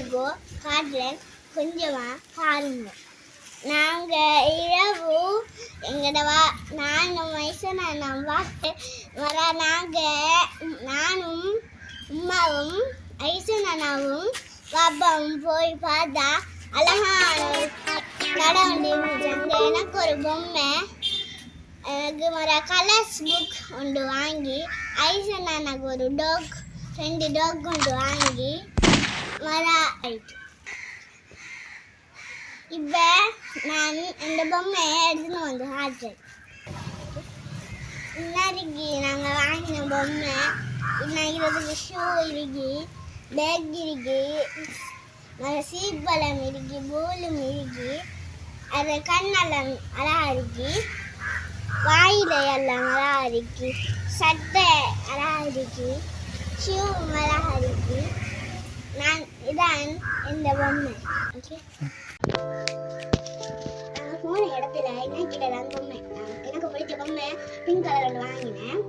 உங்களுக்கு காட்டுறேன் கொஞ்சமாக பாருங்க நாங்கள் இரவு எங்கட வா நானும் வயசான நான் பார்த்து வர நாங்கள் நானும் அம்மாவும் ஐசனாவும் பாப்பாவும் போய் பார்த்தா அழகான ஒரு கடை எனக்கு ஒரு பொம்மை எனக்கு ஒரு கலர்ஸ் புக் ஒன்று வாங்கி ஐசன் எனக்கு ஒரு டாக் ரெண்டு டாக் ஒன்று வாங்கி வர ஆயிட்டு இப்போ நான் இந்த பொம்மையை எடுத்துன்னு வந்து காட்டுறேன் இன்னைக்கு நாங்கள் வாங்கின பொம்மை இன்னைக்கு ஷூ இருக்கு பேக் இருக்கு நல்ல சீப்பழம் இருக்கு பூலும் இருக்கு அது கண்ணெல்லாம் அழகா இருக்கு வாயில எல்லாம் அழகா இருக்கு சட்டை அழகா இருக்கு ஷூ அழகா இருக்கு நான் இதான் இந்த பொம்மை. நான் போன இடத்துல இன்னைக்கு தான் பொம்மை. எனக்கு பிடிச்ச பொம்மை பிங்க் கலர் ஒன்று வாங்கினேன்.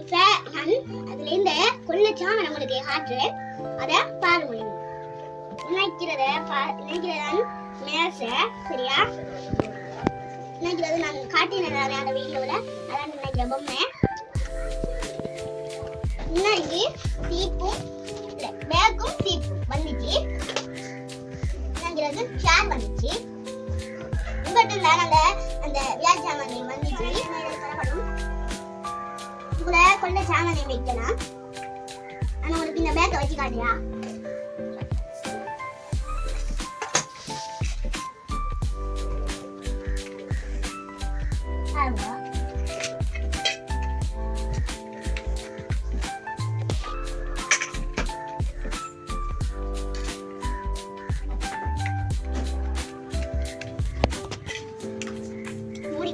இப்போ நான் அதுல இருந்து கொள்ளச்சாமன் உங்களுக்கு காட்டுறேன் அதை பாரு முடியும் நினைக்கிறத நினைக்கிறதான் மேச சரியா? நினைக்கிறது நான் காட்டினேன் அந்த வீடியோவில் அதான் நினைக்கிற பொம்மை. முன்னாடி தீப்பும் வந்துச்சு என்னங்கிறது ஷேர் பண்ணிச்சு உங்கள்கிட்ட நான் அந்த அந்த வியாஜாமணி வந்துச்சு தரப்படும் கூட கொண்ட சாமானை வைக்கலாம். ஆனால் உனக்கு இந்த பேக்கை வச்சு காட்டியா பாருங்க.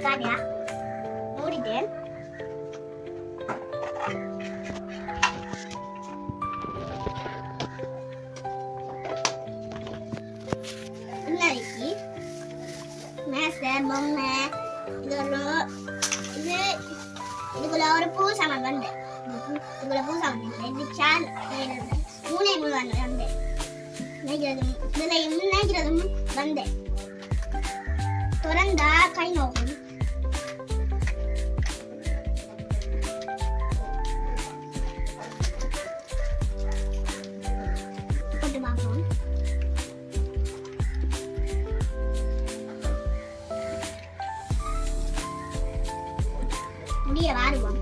காட்டியா மூடிட்டேன் இன்னைக்கு மேசை பொம்மை இது ஒரு இது இதுக்குள்ள ஒரு பூ சாமான் வந்து. இதுக்குள்ள பூ சாமான் இல்லை. இது சால் மூணே மூணு வந்து. வந்தேன் நினைக்கிறது இதில் நினைக்கிறதும் வந்தேன் திறந்தா கை நோக்கும். a lot of them.